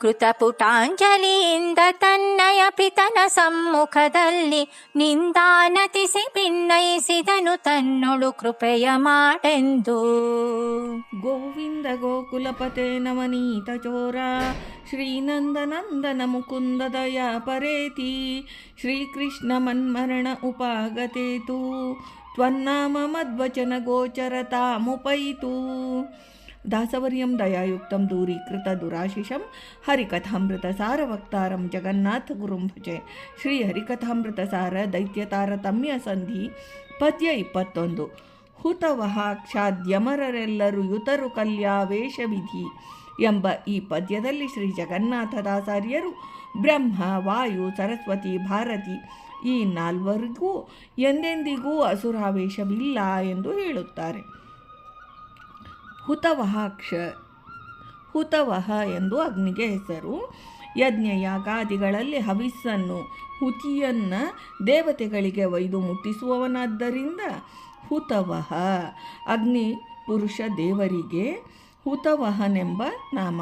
ಕೃತಪುಟಾಂಜಲಿಯಿಂದ ತನ್ನಯ ಪಿತನ ಸಮ್ಮುಖದಲ್ಲಿ ನಿಂದಾನತಿಸಿ ಭಿನ್ನಯಿಸಿದನು ತನ್ನೊಳು ಕೃಪೆಯ ಮಾಡೆಂದು. ಗೋವಿಂದ ಗೋಕುಲಪತೆ ನವನೀತ ಚೋರ, ಶ್ರೀನಂದನಂದನ ಮುಕುಂದ ದಯಾ ಪರೇತಿ, ಶ್ರೀಕೃಷ್ಣ ಮನ್ಮರಣ ಉಪಾಗತೇತು, ತ್ವನ್ನಾಮ ಮದ್ವಚನ ಗೋಚರತಾಮುಪೈತು. ದಾಸವರ್ಯಂ ದಯಾಯುಕ್ತಂ ದೂರೀಕೃತ ದುರಾಶಿಷಂ ಹರಿಕಥಾಮೃತ ಸಾರವಕ್ತಾರಂ ಜಗನ್ನಾಥ ಗುರುಂ ಭಜೆ. ಶ್ರೀ ಹರಿಕಥಾಮೃತ ಸಾರ ದೈತ್ಯ ತಾರತಮ್ಯ ಸಂಧಿ ಪದ್ಯ ಇಪ್ಪತ್ತೊಂದು. ಹುತವಹಾಕ್ಷಾದ್ಯಮರರೆಲ್ಲರೂ ಯುತರು ಕಲ್ಯಾವೇಶ ವಿಧಿ ಎಂಬ ಈ ಪದ್ಯದಲ್ಲಿ ಶ್ರೀ ಜಗನ್ನಾಥದಾಚಾರ್ಯರು ಬ್ರಹ್ಮ, ವಾಯು, ಸರಸ್ವತಿ, ಭಾರತಿ ಈ ನಾಲ್ವರಿಗೂ ಎಂದೆಂದಿಗೂ ಅಸುರಾವೇಶವಿಲ್ಲ ಎಂದು ಹೇಳುತ್ತಾರೆ. ಹುತವಹಾಕ್ಷ ಹುತವಹ ಎಂದು ಅಗ್ನಿಗೆ ಹೆಸರು. ಯಜ್ಞ ಯಾಗಾದಿಗಳಲ್ಲಿ ಹವಿಸ್ಸನ್ನು, ಹುತಿಯನ್ನು ದೇವತೆಗಳಿಗೆ ಒಯ್ದು ಮುಟ್ಟಿಸುವವನಾದ್ದರಿಂದ ಹುತವಹ, ಅಗ್ನಿ ಪುರುಷ ದೇವರಿಗೆ ಹುತವಹನೆಂಬ ನಾಮ.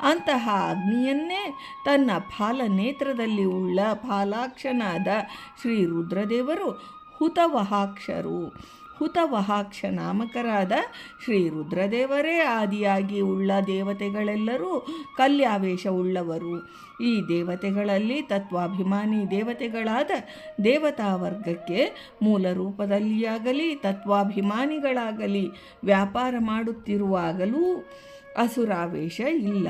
ಅಂತಹ ಅಗ್ನಿಯನ್ನೇ ತನ್ನ ಫಾಲನೇತ್ರದಲ್ಲಿ ಉಳ್ಳ ಫಾಲಾಕ್ಷನಾದ ಶ್ರೀ ರುದ್ರದೇವರು ಹುತವಹಾಕ್ಷರು. ಹುತವಹಾಕ್ಷ ನಾಮಕರಾದ ಶ್ರೀ ರುದ್ರದೇವರೇ ಆದಿಯಾಗಿ ಉಳ್ಳ ದೇವತೆಗಳೆಲ್ಲರೂ ಕಲ್ಯಾವೇಶ ಉಳ್ಳವರು ಈ ದೇವತೆಗಳಲ್ಲಿ ತತ್ವಾಭಿಮಾನಿ ದೇವತೆಗಳಾದ ದೇವತಾ ವರ್ಗಕ್ಕೆ ಮೂಲ ರೂಪದಲ್ಲಿಯಾಗಲಿ, ತತ್ವಾಭಿಮಾನಿಗಳಾಗಲಿ ವ್ಯಾಪಾರ ಮಾಡುತ್ತಿರುವಾಗಲೂ ಅಸುರಾವೇಶ ಇಲ್ಲ.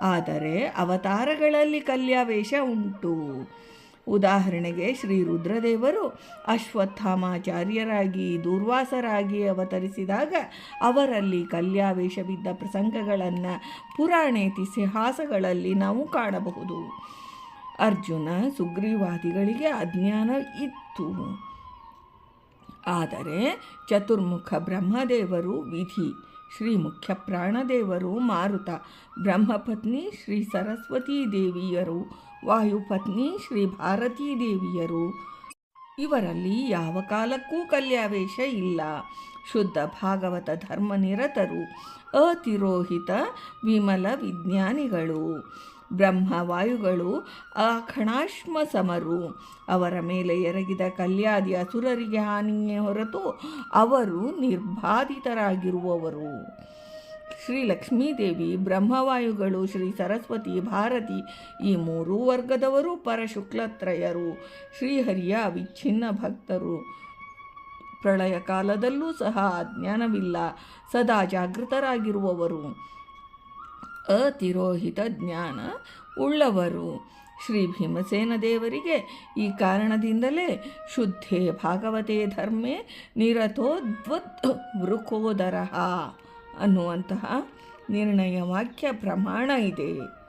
ಆದರೆ ಅವತಾರಗಳಲ್ಲಿ ಕಲ್ಯಾವೇಶ ಉಂಟು. ಉದಾಹರಣೆಗೆ ಶ್ರೀ ರುದ್ರದೇವರು ಅಶ್ವತ್ಥಾಮಾಚಾರ್ಯರಾಗಿ, ದೂರ್ವಾಸರಾಗಿ ಅವತರಿಸಿದಾಗ ಅವರಲ್ಲಿ ಕಲ್ಯಾವೇಶವಿದ್ದ ಪ್ರಸಂಗಗಳನ್ನು ಪುರಾಣೇತಿಹಾಸಗಳಲ್ಲಿ ನಾವು ಕಾಣಬಹುದು. ಅರ್ಜುನ ಸುಗ್ರೀವಾದಿಗಳಿಗೆ ಅಜ್ಞಾನ ಇತ್ತು. ಆದರೆ ಚತುರ್ಮುಖ ಬ್ರಹ್ಮದೇವರು ವಿಧಿ ಶ್ರೀ ಮುಖ್ಯ ಪ್ರಾಣದೇವರು ಮಾರುತ. ಬ್ರಹ್ಮಪತ್ನಿ ಶ್ರೀ ಸರಸ್ವತೀ ದೇವಿಯರು. ವಾಯುಪತ್ನಿ ಶ್ರೀ ಭಾರತೀ ದೇವಿಯರು. ಇವರಲ್ಲಿ ಯಾವ ಕಾಲಕ್ಕೂ ಕಲ್ಯಾವೇಶ ಇಲ್ಲ. ಶುದ್ಧ ಭಾಗವತ ಧರ್ಮನಿರತರು ಅತಿರೋಹಿತ ವಿಮಲ ವಿಜ್ಞಾನಿಗಳು. ಬ್ರಹ್ಮವಾಯುಗಳು ಅಖಣಾಶ್ಮ ಸಮರು. ಅವರ ಮೇಲೆ ಎರಗಿದ ಕಲ್ಯಾದಿ ಅಸುರರಿಗೆ ಹಾನಿಯೇ ಹೊರತು ಅವರು ನಿರ್ಬಾಧಿತರಾಗಿರುವವರು. ಶ್ರೀ ಲಕ್ಷ್ಮೀದೇವಿ ಬ್ರಹ್ಮವಾಯುಗಳು ಶ್ರೀ ಸರಸ್ವತಿ, ಭಾರತಿ ಈ ಮೂರೂ ವರ್ಗದವರು ಪರಶುಕ್ಲತ್ರಯರು. ಶ್ರೀಹರಿಯ ವಿಚ್ಛಿನ್ನ ಭಕ್ತರು. ಪ್ರಳಯ ಕಾಲದಲ್ಲೂ ಸಹ ಅಜ್ಞಾನವಿಲ್ಲ. ಸದಾ ಜಾಗೃತರಾಗಿರುವವರು. ಅತಿರೋಹಿತ ಜ್ಞಾನ ಉಳ್ಳವರು. ಶ್ರೀ ಭೀಮಸೇನ ದೇವರಿಗೆ ಈ ಕಾರಣದಿಂದಲೇ ಶುದ್ಧೇ ಭಾಗವತೆ ಧರ್ಮೇ ನಿರತೋದ್ವತ್ ವೃಕೋದರ ಅನ್ನುವಂತಹ ನಿರ್ಣಯ ವಾಕ್ಯ ಪ್ರಮಾಣ ಇದೆ.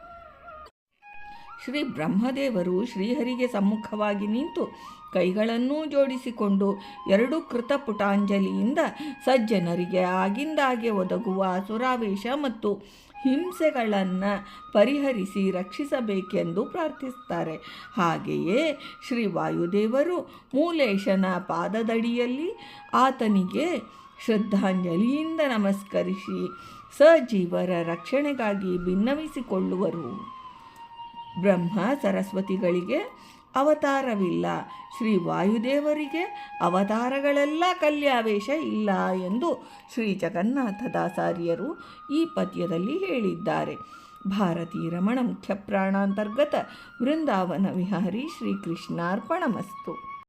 ಶ್ರೀ ಬ್ರಹ್ಮದೇವರು ಶ್ರೀಹರಿಗೆ ಸಮ್ಮುಖವಾಗಿ ನಿಂತು ಕೈಗಳನ್ನೂ ಜೋಡಿಸಿಕೊಂಡು ಎರಡು ಕೃತಪುಟಾಂಜಲಿಯಿಂದ ಸಜ್ಜನರಿಗೆ ಆಗಿಂದಾಗೆ ಒದಗುವ ಅಸುರಾವೇಶ ಮತ್ತು ಹಿಂಸೆಗಳನ್ನು ಪರಿಹರಿಸಿ ರಕ್ಷಿಸಬೇಕೆಂದು ಪ್ರಾರ್ಥಿಸ್ತಾರೆ ಹಾಗೆಯೇ ಶ್ರೀ ವಾಯುದೇವರು ಮೂಲೇಶನ ಪಾದದಡಿಯಲ್ಲಿ ಆತನಿಗೆ ಶ್ರದ್ಧಾಂಜಲಿಯಿಂದ ನಮಸ್ಕರಿಸಿ ಸಜೀವರ ರಕ್ಷಣೆಗಾಗಿ ಭಿನ್ನವಿಸಿಕೊಳ್ಳುವರು ಬ್ರಹ್ಮ ಸರಸ್ವತಿಗಳಿಗೆ ಅವತಾರವಿಲ್ಲ. ಶ್ರೀ ವಾಯುದೇವರಿಗೆ ಅವತಾರಗಳೆಲ್ಲ ಕಲ್ಯಾವೇಶ ಇಲ್ಲ ಎಂದು ಶ್ರೀ ಜಗನ್ನಾಥದಾಚಾರ್ಯರು ಈ ಪದ್ಯದಲ್ಲಿ ಹೇಳಿದ್ದಾರೆ. ಭಾರತೀ ರಮಣ ಮುಖ್ಯಪ್ರಾಣಾಂತರ್ಗತ ವೃಂದಾವನ ವಿಹಾರಿ ಶ್ರೀಕೃಷ್ಣಾರ್ಪಣಮಸ್ತು.